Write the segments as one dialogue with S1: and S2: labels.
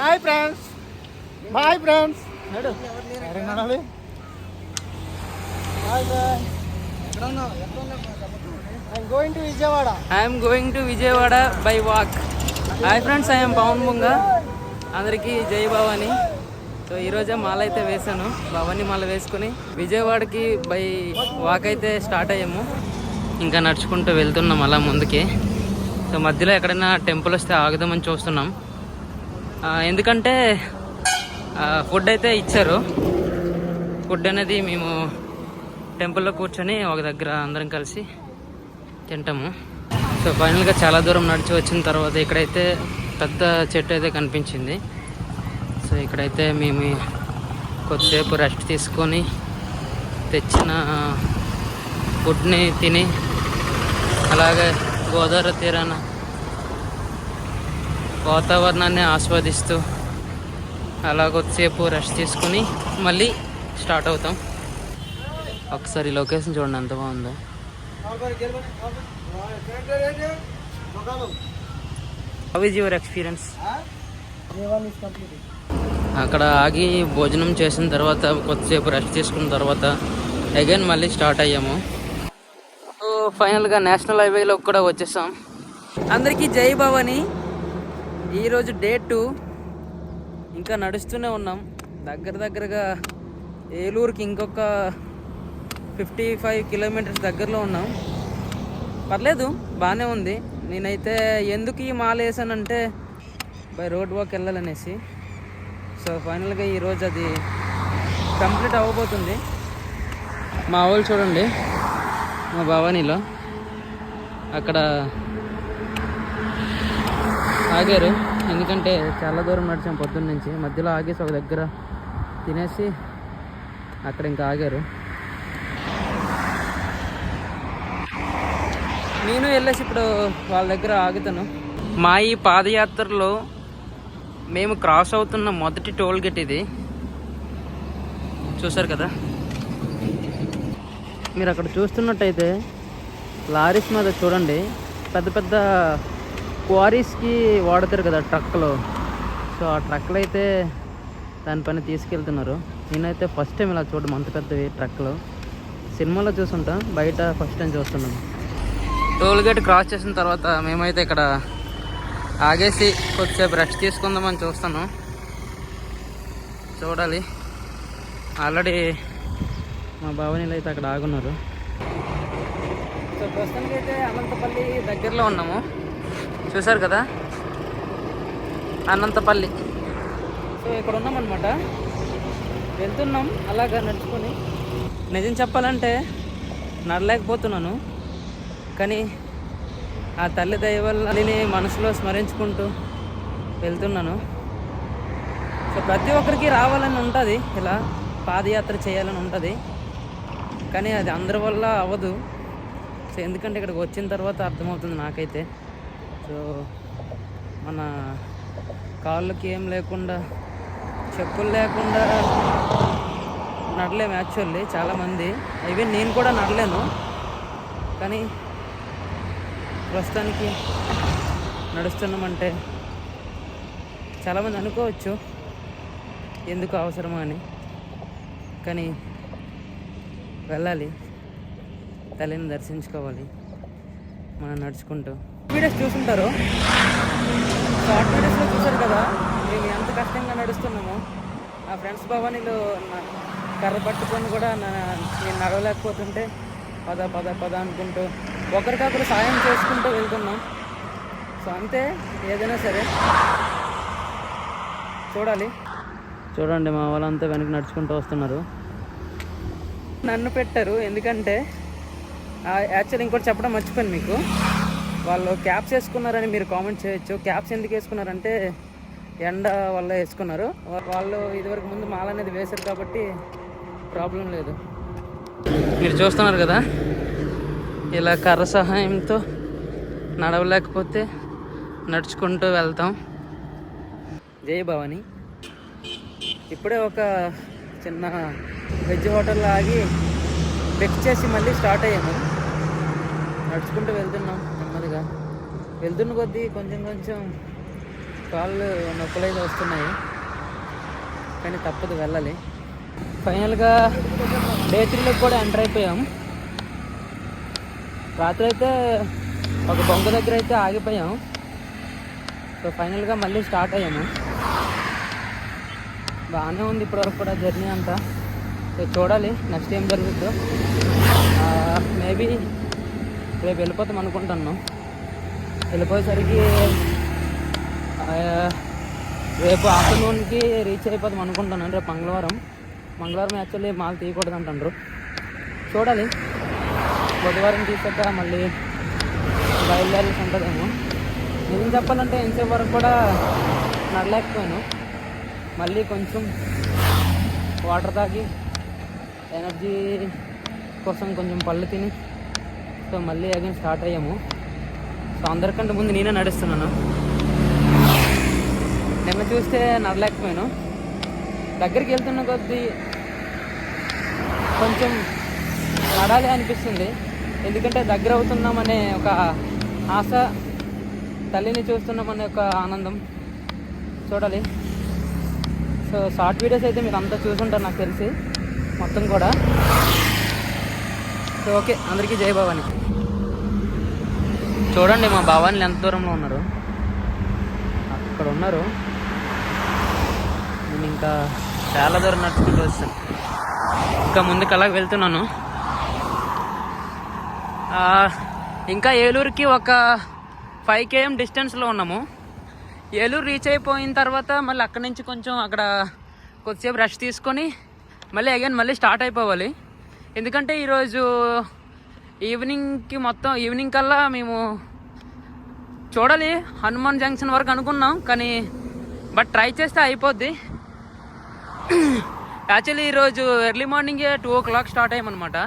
S1: Hi friends bye friends నడాలి hi I'm going to Vijayawada
S2: I'm going to Vijayawada by walk hi friends I'm Pavan Bonga అందరికీ జై Bhavani. So ఈరోజే మాల అయితే వేశాను. భవానీ మాల వేసుకుని విజయవాడకి బై వాక్ అయితే స్టార్ట్ అయ్యాము. ఇంకా నడుచుకుంటూ వెళ్తున్నాం అలా ముందుకి. సో మధ్యలో ఎక్కడైనా టెంపుల్ వస్తే ఆగుదామని చూస్తున్నాం. ఎందుకంటే ఫుడ్ అయితే ఇచ్చారు. ఫుడ్ అనేది మేము టెంపుల్లో కూర్చొని ఒక దగ్గర అందరం కలిసి తింటాము. సో ఫైనల్గా చాలా దూరం నడిచి వచ్చిన తర్వాత ఇక్కడైతే పెద్ద చెట్టు అయితే కనిపించింది. సో ఇక్కడైతే మేము కొద్దిసేపు రెస్ట్ తీసుకొని తెచ్చిన ఫుడ్ని తిని అలాగే గోదావరి తీరాన వాతావరణాన్ని ఆస్వాదిస్తూ అలా కొద్దిసేపు రెస్ట్ తీసుకొని మళ్ళీ స్టార్ట్ అవుతాం. ఒకసారి లొకేషన్ చూడండి ఎంత బాగుందో. హౌ ఈజ్ యువర్ ఎక్స్పీరియన్స్ అక్కడ ఆగి భోజనం చేసిన తర్వాత కొద్దిసేపు రెస్ట్ తీసుకున్న తర్వాత అగైన్ మళ్ళీ స్టార్ట్ అయ్యాము. సో ఫైనల్గా నేషనల్ హైవేలో కూడా వచ్చేసాం. అందరికీ జై భవాని. ఈరోజు డే టూ ఇంకా నడుస్తూనే ఉన్నాం. దగ్గర దగ్గరగా ఏలూరుకి ఇంకొక ఫిఫ్టీ ఫైవ్ కిలోమీటర్స్ దగ్గరలో ఉన్నాం. పర్లేదు బాగానే ఉంది. నేనైతే ఎందుకు ఈ మాల వేసానంటే బై రోడ్ వాక్ వెళ్ళాలనేసి. సో ఫైనల్గా ఈరోజు అది కంప్లీట్ అవ్వబోతుంది. మా వాళ్ళు చూడండి మా భవానీలో. అక్కడ ఆగారు. ఎందుకంటే చాలా దూరం నడిచాం పొద్దున్న నుంచి. మధ్యలో ఆగేసి ఒక దగ్గర తినేసి అక్కడ ఇంకా ఆగారు. నేను వెళ్ళేసి ఇప్పుడు వాళ్ళ దగ్గర ఆగుతాను. మా ఈ పాదయాత్రలో మేము క్రాస్ అవుతున్న మొదటి టోల్ గేట్ ఇది. చూసారు కదా? మీరు అక్కడ చూస్తున్నట్టయితే లారీస్ మీద చూడండి. పెద్ద పెద్ద క్వారీస్కి వాడతారు కదా ట్రక్లో సో ఆ ట్రక్లు అయితే దానిపైన తీసుకెళ్తున్నారు. నేనైతే ఫస్ట్ టైం ఇలా చూడడం అంత పెద్దవి ట్రక్లో సినిమాలో చూసుంటాం బయట ఫస్ట్ టైం చూస్తున్నాం టోల్ గేట్ క్రాస్ చేసిన తర్వాత మేమైతే ఇక్కడ ఆగేసి కొద్దిసేపు రెస్ట్ తీసుకుందామని చూస్తాను. చూడాలి. ఆల్రెడీ మా భావనీలు అయితే అక్కడ ఆగున్నారు. సో ప్రస్తుతానికి అయితే అనంతపల్లి దగ్గరలో ఉన్నాము. చూసారు కదా? అనంతపల్లి. సో ఇక్కడ ఉన్నామన్నమాట. వెళ్తున్నాం అలాగా నడుచుకొని. నిజం చెప్పాలంటే నడలేకపోతున్నాను. కానీ ఆ తల్లి దయ మనసులో స్మరించుకుంటూ వెళ్తున్నాను. సో ప్రతి ఒక్కరికి రావాలని ఉంటుంది. ఇలా పాదయాత్ర చేయాలని ఉంటుంది. కానీ అది అందరి వల్ల అవ్వదు. సో ఎందుకంటే ఇక్కడికి వచ్చిన తర్వాత అర్థమవుతుంది నాకైతే. సో మన కాళ్ళకి ఏం లేకుండా చెప్పులు లేకుండా నడలేము యాక్చువల్లీ చాలామంది. ఈవెన్ నేను కూడా నడలేను. కానీ ప్రస్తుతానికి నడుస్తున్నామంటే చాలామంది అనుకోవచ్చు ఎందుకు అవసరమా అని. కానీ వెళ్ళాలి తల్లిని దర్శించుకోవాలి మనం నడుచుకుంటూ. వీడియోస్ చూసుంటారు. షార్ట్ వీడియోస్లో చూసారు కదా మేము ఎంత కష్టంగా నడుస్తున్నామో. ఆ ఫ్రెండ్స్ భవానీలో కర్ర పట్టుకొని కూడా నా నేను నడవలేకపోతుంటే పద పద పద అనుకుంటూ ఒకరికొకరు సాయం చేసుకుంటూ వెళ్తున్నాం. సో అంతే ఏదైనా సరే. చూడాలి. చూడండి మా వాళ్ళంతా వెనక నడుచుకుంటూ వస్తున్నారు. నన్ను పెట్టారు ఎందుకంటే యాక్చువల్లీ ఇంకోటి చెప్పడం మర్చిపోయాను మీకు. వాళ్ళు క్యాప్స్ వేసుకున్నారని మీరు కామెంట్ చేయొచ్చు. క్యాప్స్ ఎందుకు వేసుకున్నారంటే ఎండ వల్ల వేసుకున్నారు. వాళ్ళు ఇదివరకు ముందు మాల అనేది వేశారు కాబట్టి ప్రాబ్లం లేదు. మీరు చూస్తున్నారు కదా? ఇలా కర్ర సహాయంతో నడవలేకపోతే నడుచుకుంటూ వెళ్తాం. జై భవాని. ఇప్పుడే ఒక చిన్న వెజ్ హోటల్లో ఆగి పిక్ చేసి మళ్ళీ స్టార్ట్ అయ్యాము. నడుచుకుంటూ వెళ్తున్నాం నెమ్మదిగా. వెళ్తున్న కొద్దీ కొంచెం కొంచెం కాళ్ళు నొప్పులు అయితే వస్తున్నాయి. కానీ తప్పదు వెళ్ళాలి. ఫైనల్గా డే త్రీలోకి కూడా ఎంటర్ అయిపోయాం. రాత్రి అయితే ఒక బొంగ దగ్గర అయితే ఆగిపోయాం. సో ఫైనల్గా మళ్ళీ స్టార్ట్ అయ్యాము. బాగానే ఉంది ఇప్పటివరకు కూడా జర్నీ అంతా. సో చూడాలి నెక్స్ట్ ఏం జరుగుతుందో మేబీ రేపు వెళ్ళిపోతాం అనుకుంటున్నాం. వెళ్ళిపోయేసరికి రేపు ఆఫ్టర్నూన్కి రీచ్ అయిపోతాం అనుకుంటున్నాను. రేపు మంగళవారం. మంగళవారం యాక్చువల్లీ మాకు తీయకూడదు అంటారు చూడాలి. బుధవారం తీసాక మళ్ళీ బయలుదేరాల్సి ఉంటుందేమో. నిజం చెప్పాలంటే ఎంతసేపు వరకు కూడా నడలేకపోయాను. మళ్ళీ కొంచెం వాటర్ తాగి ఎనర్జీ కోసం కొంచెం పళ్ళు తిని సో మళ్ళీ అగైన్ స్టార్ట్ అయ్యాము. సో అందరికంటే ముందు నేనే నడుస్తున్నాను. నిన్న చూస్తే నడలేకపోయాను. దగ్గరికి వెళ్తున్న కొద్దీ కొంచెం నడాలి అనిపిస్తుంది. ఎందుకంటే దగ్గర అవుతున్నామనే ఒక ఆశ తల్లిని చూస్తున్నామనే ఒక ఆనందం చూడాలి. సో షార్ట్ వీడియోస్ అయితే మీరు అంతా చూసుంటారు నాకు తెలిసి మొత్తం కూడా. సో ఓకే అందరికీ జయ భవాని. చూడండి మా భవానీలు ఎంత దూరంలో ఉన్నారు. అక్కడ ఉన్నారు. నేను ఇంకా చాలా దూరం నడుచుకుంటూ వస్తాను. ఇంకా ముందుకు అలాగ వెళ్తున్నాను. ఇంకా ఏలూరుకి ఒక ఫైవ్ కేఎం డిస్టెన్స్లో ఉన్నాము. ఏలూరు రీచ్ అయిపోయిన తర్వాత మళ్ళీ అక్కడి నుంచి కొంచెం అక్కడ కొద్దిసేపు రెస్ట్ తీసుకొని మళ్ళీ అగైన్ మళ్ళీ స్టార్ట్ అయిపోవాలి. ఎందుకంటే ఈరోజు ఈవినింగ్కి మొత్తం ఈవినింగ్ కల్లా మేము చూడాలి హనుమాన్ జంక్షన్ వరకు అనుకున్నాం కానీ బట్ ట్రై చేస్తే అయిపోద్ది. యాక్చువల్లీ ఈరోజు ఎర్లీ మార్నింగే టూ ఓ క్లాక్ స్టార్ట్ అయ్యామన్నమాట.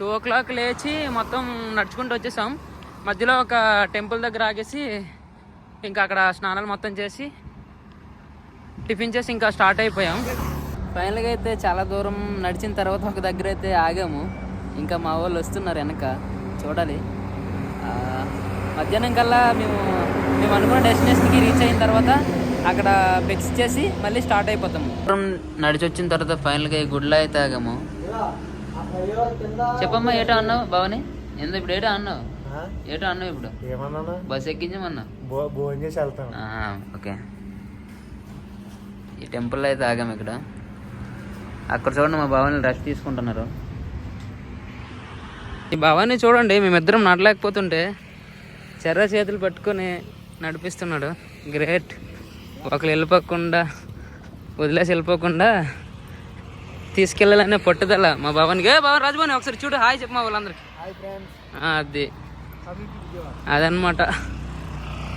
S2: టూ ఓ క్లాక్ లేచి మొత్తం నడుచుకుంటూ వచ్చేసాం. మధ్యలో ఒక టెంపుల్ దగ్గర ఆగేసి ఇంకా అక్కడ స్నానాలు మొత్తం చేసి టిఫిన్ చేసి ఇంకా స్టార్ట్ అయిపోయాం. ఫైనల్గా అయితే చాలా దూరం నడిచిన తర్వాత ఒక దగ్గర అయితే ఆగాము. ఇంకా మా వాళ్ళు వస్తున్నారు వెనక చూడాలి. మధ్యాహ్నం కల్లా మేము మేము అనుకున్న డెస్టినేషన్కి రీచ్ అయిన తర్వాత అక్కడ ఫిక్స్ చేసి మళ్ళీ స్టార్ట్ అయిపోతాము. నడిచి వచ్చిన తర్వాత ఫైనల్గా ఈ గుడిలో అయితే ఆగాము. చెప్పమ్మా ఏటో అన్నావు భవని? ఎందుకు ఇప్పుడు ఏటో అన్నావు? ఏటో అన్నావు ఇప్పుడు?
S1: ఏమన్నాను?
S2: బస్ ఎక్కించమన్నా?
S1: భోజనం చేసి వెళ్తాను
S2: ఓకే. ఈ టెంపుల్ అయితే ఆగాము ఇక్కడ. అక్కడ చూడండి మా బావని రెస్ట్ తీసుకుంటున్నారు. ఈ బావాన్ని చూడండి మేమిద్దరం నడలేకపోతుంటే చెర్ర చేతులు పట్టుకొని నడిపిస్తున్నాడు. గ్రేట్. ఒకరు వెళ్ళిపోకుండా వదిలేసి వెళ్ళిపోకుండా తీసుకెళ్ళాలనే పట్టుదల మా బావానికి ఏ బావ రాజభవన్ ఒకసారి చూడు హాయ్ చెప్పు మా వాళ్ళందరికి. అది. అదనమాట.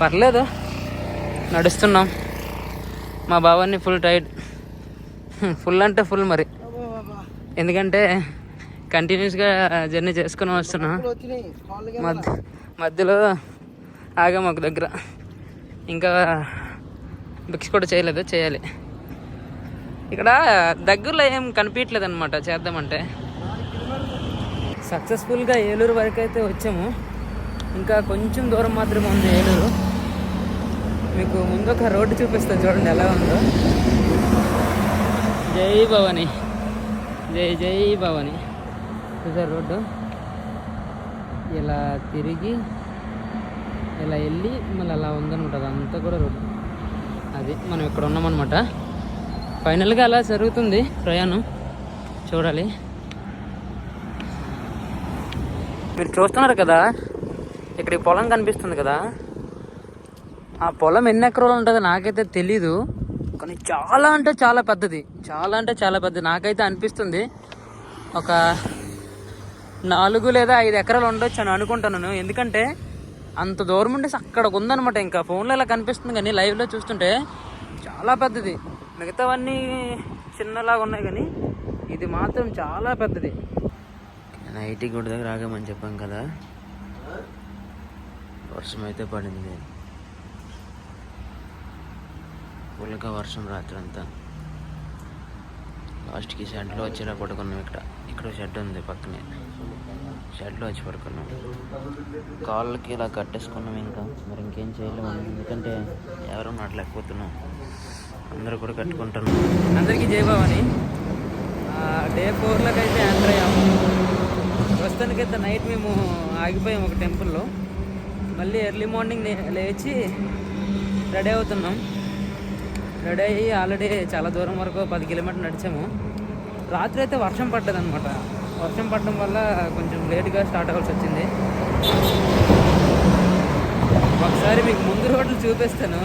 S2: పర్లేదు. నడుస్తున్నాం. మా బావాన్ని ఫుల్ టైట్ ఫుల్ అంటే ఫుల్ మరి. ఎందుకంటే కంటిన్యూస్గా జర్నీ చేసుకుని వస్తున్నా. మధ్య మధ్యలో ఆగాం ఒక దగ్గర. ఇంకా బిక్స్ కూడా చేయలేదు చేయాలి. ఇక్కడ దగ్గరలో ఏం కనిపించలేదు అనమాట చేద్దామంటే. సక్సెస్ఫుల్గా ఏలూరు వరకు అయితే వచ్చాము. ఇంకా కొంచెం దూరం మాత్రమే ఉంది ఏలూరు. మీకు ముందు ఒక రోడ్డు చూపిస్తాను చూడండి ఎలా ఉందో. జై భవాని. జై జై భవాని. చూసారు రోడ్డు? ఇలా తిరిగి ఇలా వెళ్ళి మళ్ళీ అలా ఉందనమాట అదంతా కూడా రోడ్డు. అది మనం ఇక్కడ ఉన్నామన్నమాట. ఫైనల్గా అలా జరుగుతుంది ప్రయాణం. చూడాలి. మీరు చూస్తున్నారు కదా ఇక్కడ పొలం కనిపిస్తుంది కదా. ఆ పొలం ఎన్ని ఎకరాలు ఉంటుందో నాకైతే తెలీదు. కానీ చాలా అంటే చాలా పెద్దది. చాలా అంటే చాలా పెద్దది. నాకైతే అనిపిస్తుంది ఒక నాలుగు లేదా ఐదు ఎకరాలు ఉండొచ్చు అని అనుకుంటున్నాను. ఎందుకంటే అంత దూరం ఉండేసి అక్కడ ఉందనమాట ఇంకా ఫోన్లో ఇలా కనిపిస్తుంది కానీ లైవ్లో చూస్తుంటే చాలా పెద్దది. మిగతావన్నీ చిన్నలాగా ఉన్నాయి కానీ ఇది మాత్రం చాలా పెద్దది. ఐటీ గుడి దగ్గర ఆగామని చెప్పాం కదా. వర్షం అయితే పడింది ఫుల్గా వర్షం రాత్రి అంతా లాస్ట్కి షెడ్లో వచ్చేలా పడుకున్నాం ఇక్కడ. ఇక్కడ షెడ్ ఉంది పక్కనే.
S3: షెడ్లో వచ్చి పడుకున్నాం. కాళ్ళకి ఇలా కట్టేసుకున్నాం ఇంకా. మరి ఇంకేం చేయలేము ఎందుకంటే ఎవరు నడలేకపోతున్నాం అందరూ కూడా కట్టుకుంటున్నాం
S2: అందరికీ జయభవాని డే ఫోర్లోకి అయితే ఎంటర్ అయ్యాము ప్రస్తుతానికైతే నైట్ మేము ఆగిపోయాం ఒక టెంపుల్లో. మళ్ళీ ఎర్లీ మార్నింగ్ లేచి రెడీ అవుతున్నాం. రెడీ అయ్యి ఆల్రెడీ చాలా దూరం వరకు పది కిలోమీటర్లు నడిచాము. రాత్రి అయితే వర్షం పడ్డదనమాట వర్షం పడడం వల్ల కొంచెం లేట్గా స్టార్ట్ అవ్వాల్సి వచ్చింది. ఒకసారి మీకు ముందు రోడ్లు చూపిస్తాను.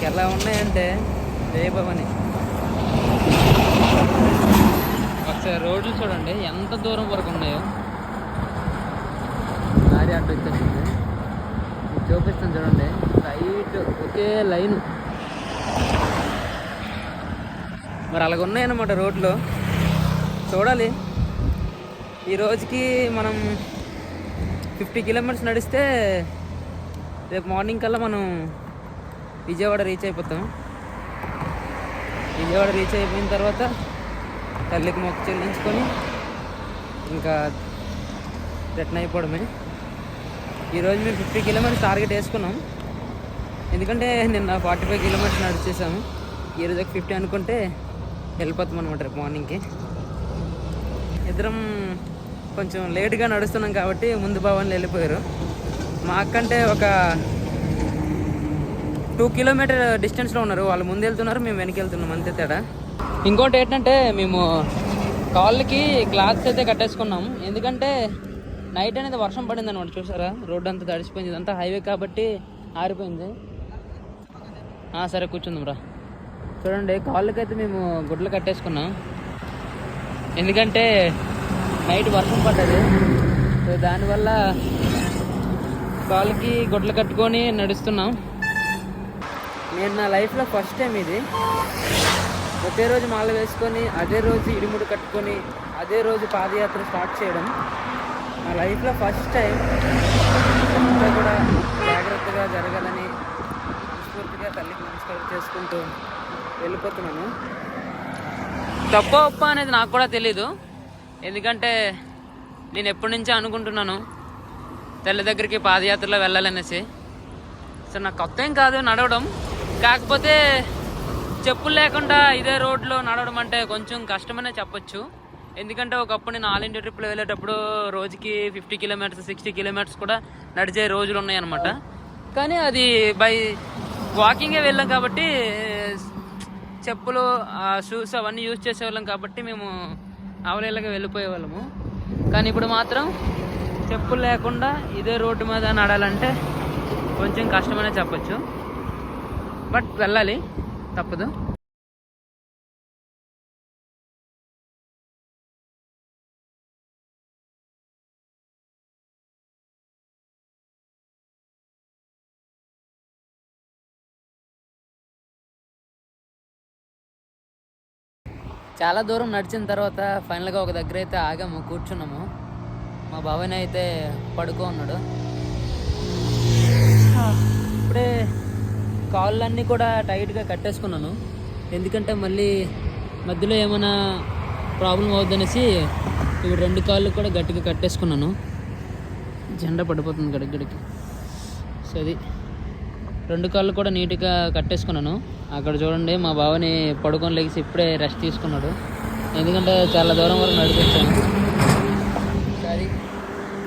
S2: ఇంకెలా ఉన్నాయంటే? జయభవని ఒకసారి రోడ్లు చూడండి ఎంత దూరం వరకు ఉన్నాయో. లారీ అటు వచ్చేసింది చూపిస్తాను చూడండి. లైట్ ఒకే లైన్. మరి అలాగ ఉన్నాయన్నమాట రోడ్లు. చూడాలి. ఈ రోజుకి మనం ఫిఫ్టీ కిలోమీటర్స్ నడిస్తే రేపు మార్నింగ్ కల్లా మనం విజయవాడ రీచ్ అయిపోతాం. విజయవాడ రీచ్ అయిపోయిన తర్వాత తల్లికి మొక్క చెల్లించుకొని ఇంకా రిటర్న్ అయిపోవడమే. ఈరోజు మేము ఫిఫ్టీ కిలోమీటర్స్ టార్గెట్ వేసుకున్నాం. ఎందుకంటే నిన్న ఫార్టీ ఫైవ్ కిలోమీటర్స్ నడిచేసాము ఈరోజు ఒక ఫిఫ్టీ అనుకుంటే వెళ్ళిపోతాం అనమాట రేపు మార్నింగ్కి ఇద్దరం కొంచెం లేట్గా నడుస్తున్నాం కాబట్టి ముందు భవన్లు వెళ్ళిపోయారు. మాకంటే ఒక టూ కిలోమీటర్ డిస్టెన్స్లో ఉన్నారు. వాళ్ళు ముందు వెళ్తున్నారు మేము వెనక్కి వెళ్తున్నాం అంతే తేడా. ఇంకోటి ఏంటంటే మేము కాళ్ళకి క్లాత్స్ అయితే కట్టేసుకున్నాం. ఎందుకంటే నైట్ అనేది వర్షం పడింది అనమాట చూసారా? రోడ్డు అంతా తడిసిపోయింది. ఇదంతా హైవే కాబట్టి ఆరిపోయింది. సరే కూర్చుందాం రా. చూడండి కాళ్ళకైతే మేము గుడ్లు కట్టేసుకున్నాం. ఎందుకంటే నైట్ వర్షం పడ్డది. సో దానివల్ల కాళ్ళకి గుడ్లు కట్టుకొని నడుస్తున్నాం. నేను నా లైఫ్లో ఫస్ట్ టైం ఇది. ఒకే రోజు మాల వేసుకొని అదే రోజు ఇడిముడు కట్టుకొని అదే రోజు పాదయాత్ర స్టార్ట్ చేయడం. నా లైఫ్లో ఫస్ట్ టైం అంతా కూడా జాగ్రత్తగా జరగాలని మనస్ఫూర్తిగా తల్లికి నమస్కారం చేసుకుంటూ వెళ్ళిపోతున్నాను. తప్ప ఒప్ప అనేది నాకు కూడా తెలీదు. ఎందుకంటే నేను ఎప్పటి నుంచో అనుకుంటున్నాను తల్లి దగ్గరికి పాదయాత్రలో వెళ్ళాలనేసి. సో నాకు కొత్త ఏం కాదు నడవడం. కాకపోతే చెప్పులు లేకుండా ఇదే రోడ్లో నడవడం అంటే కొంచెం కష్టమనే చెప్పొచ్చు. ఎందుకంటే ఒకప్పుడు నేను ఆల్ ఇండియా ట్రిప్లో వెళ్ళేటప్పుడు రోజుకి ఫిఫ్టీ కిలోమీటర్స్ సిక్స్టీ కిలోమీటర్స్ కూడా నడిచే రోజులు ఉన్నాయన్నమాట. కానీ అది బై వాకింగే వెళ్ళాం కాబట్టి చెప్పులు షూస్ అవన్నీ యూజ్ చేసేవాళ్ళం కాబట్టి మేము అవలేలాగా వెళ్ళిపోయేవాళ్ళము. కానీ ఇప్పుడు మాత్రం చెప్పులు లేకుండా ఇదే రోడ్డు మీద నడాలంటే కొంచెం కష్టమనే చెప్పచ్చు. బట్ వెళ్ళాలి తప్పదు. చాలా దూరం నడిచిన తర్వాత ఫైనల్గా ఒక దగ్గర అయితే ఆగాము కూర్చున్నాము. మా బాబాయ్ అయితే పడుకో ఉన్నాడు. ఇప్పుడే కాళ్ళన్నీ కూడా టైట్గా కట్టేసుకున్నాను. ఎందుకంటే మళ్ళీ మధ్యలో ఏమైనా ప్రాబ్లం అవుద్దనేసి ఇప్పుడు రెండు కాళ్ళు కూడా గట్టిగా కట్టేసుకున్నాను. జెండా పడిపోతుంది గడిగడికి సో అది. రెండు కాళ్ళు కూడా నీట్గా కట్టేసుకున్నాను. అక్కడ చూడండి మా బావని పడుకొని లేచి ఇప్పుడే రెస్ట్ తీసుకున్నాడు. ఎందుకంటే చాలా దూరం వరకు నడిపించాను.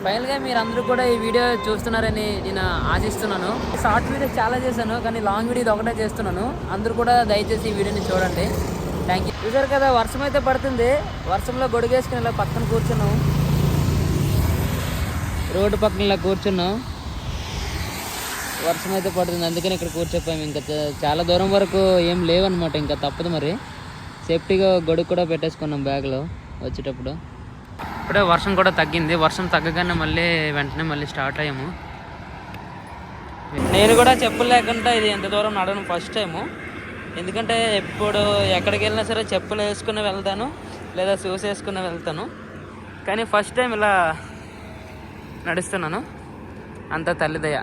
S2: ఫైనల్గా మీరు అందరూ కూడా ఈ వీడియో చూస్తున్నారని నేను ఆశిస్తున్నాను. షార్ట్ వీడియో చాలా చేశాను కానీ లాంగ్ వీడియో ఇది ఒకటే చేస్తున్నాను. అందరూ కూడా దయచేసి ఈ వీడియోని చూడండి. థ్యాంక్ యూ చూసారు కదా వర్షం అయితే పడుతుంది. వర్షంలో గొడుగేసుకుని ఇలా పక్కన కూర్చున్నాం. రోడ్డు పక్కన ఇలా కూర్చున్నాం. వర్షం అయితే పడుతుంది. అందుకని ఇక్కడ కూర్చోపోయాము ఇంకా చాలా దూరం వరకు ఏం లేవన్నమాట. ఇంకా తప్పదు మరి. సేఫ్టీగా గొడుగు కూడా పెట్టేసుకున్నాం బ్యాగ్లో వచ్చేటప్పుడు. ఇప్పుడే వర్షం కూడా తగ్గింది. వర్షం తగ్గగానే మళ్ళీ వెంటనే మళ్ళీ స్టార్ట్ అయ్యాము. నేను కూడా చెప్పులు లేకుండా ఇది ఎంత దూరం నడవడం ఫస్ట్ టైము ఎందుకంటే ఎప్పుడు ఎక్కడికి వెళ్ళినా సరే చెప్పులు వేసుకుని వెళ్తాను లేదా షూస్ వేసుకుని వెళ్తాను. కానీ ఫస్ట్ టైం ఇలా నడుస్తున్నాను. అంత తల్లిదయ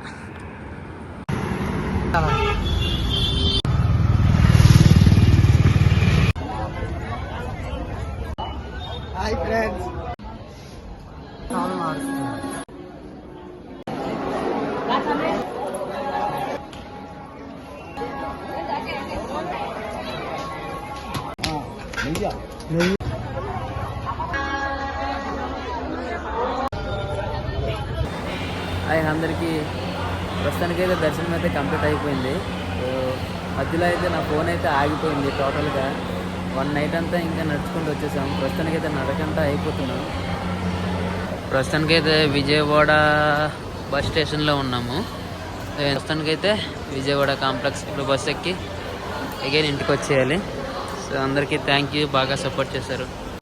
S2: ఆయన అందరికీ ప్రస్తుతానికైతే దర్శనం అయితే కంప్లీట్ అయిపోయింది. సో మధ్యలో అయితే నా ఫోన్ అయితే ఆగిపోయింది టోటల్గా. వన్ నైట్ అంతా ఇంకా నడుచుకుంటూ వచ్చేసాం. ప్రస్తుతానికి అయితే నడకంతా అయిపోతున్నాం.
S3: ప్రస్తుతానికైతే విజయవాడ బస్ స్టేషన్లో ఉన్నాము. ప్రస్తుతానికైతే విజయవాడ కాంప్లెక్స్ ఇప్పుడు బస్ ఎక్కి అగైన్ ఇంటికి వచ్చేయాలి. సో అందరికీ థ్యాంక్ యూ బాగా సపోర్ట్ చేశారు.